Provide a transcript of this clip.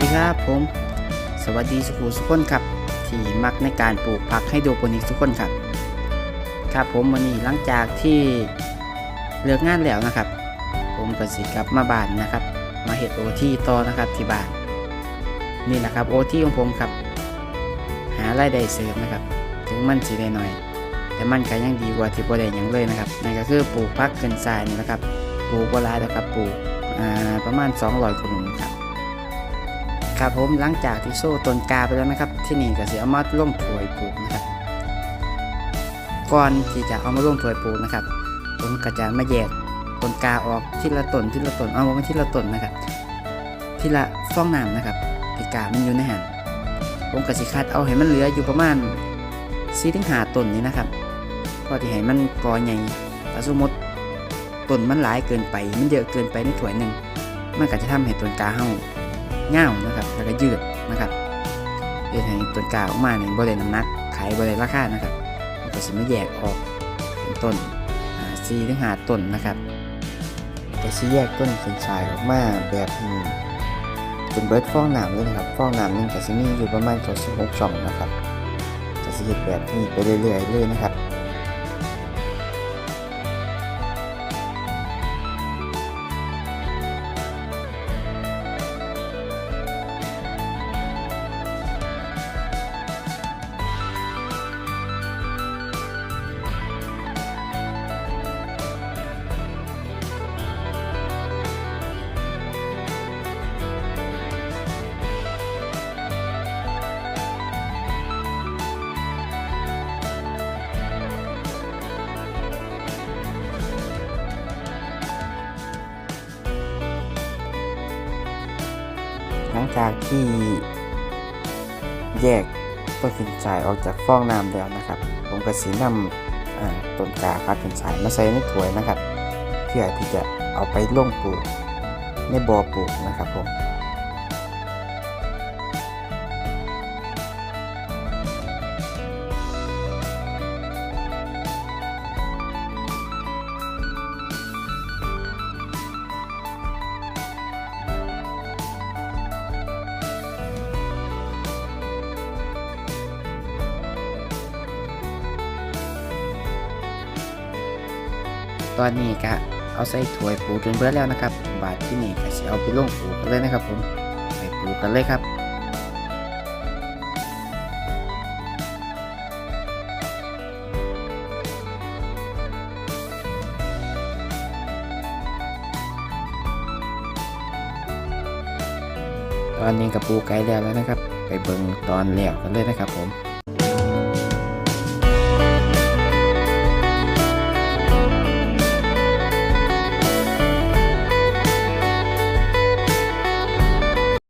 ดีครับผม สวัสดีสุขุสุขคนครับ ที่มักในการปลูกผักให้โดโปนิกทุกคนครับ ครับผมวันนี้หลังจากที่เลิกงานแล้วนะครับ ผมก็สิกลับมาบ้านนะครับ มาเห็ดโอที่ต่อนะครับที่บ้านนี่แหละครับโอที่ของผมครับ หารายได้เสริมนะครับ ถึงมันสิได้หน่อย แต่มันก็ยังดีกว่าที่บ่ได้ยังเลยนะครับนั่นก็คือปลูกพักเกินทรายนี่นะครับปลูกบ่หลาแล้วครับปลูกประมาณ200กว่าหลุมครับ ครับผมหลังจากที่โซ่ต้นกาไปแล้วนะครับ ที่นี่ก็สิเอามาลงถวยปลูกนะครับ ก่อนที่จะเอามาลงถวยปลูกนะครับ ผมก็จะมาแยกต้นกาออกทีละต้นทีละต้นเอาไม่ทีละต้นนะครับ ทีละฟองน้ำนะครับที่กามันอยู่ในหันผมก็สิคัดเอาให้มันเหลืออยู่ประมาณ4ถึง5ต้นนี้นะครับเพอที่ให้มันกอใหญ่ถ้าสมมติต้นมันหลายเกินไป มันเยอะเกินไปในถ้วยหนึ่งมันก็จะทำให้ต้นกาเฮา เง่านะครับ แล้วก็ยืดนะครับเพื่อให้ต้นกาออกมาเนี่ยบริเวณน้ำหนักขายบริเวณราคานะครับผมก็สิมาแยกออกเป็นต้น4ถึง5ต้นนะครับก็สิแยกต้นขึ้นชายออกมาแบบนี้จนเบิร์ดฟองน้ำเลยนะครับฟองน้ำหนึงก็สิมีอยู่ประมาณ26ช่องนะครับก็สิเฮ็ดแบบนี้ไปเรื่อยๆเลยนะครับ จากที่แยกต้นขินชายออกจากฟองน้ำแล้วนะครับ ผมก็สีนำต้นกาพักขึ้นชายมาใส่ในถ้วยนะครับ เพื่อที่จะเอาไปลงปลูกในบ่อปลูกนะครับผม ตอนนี้ก็เอาใส่ถ้วยปูจนเบิดแล้วนะครับ บาทที่นี่ก็สิเอาไปลงปูกันเลยนะครับผมไปปูกันเลยครับตอนนี้กับปูไก่แล้วแล้วนะครับ ไปเบิ่งตอนแล้วกันเลยนะครับผม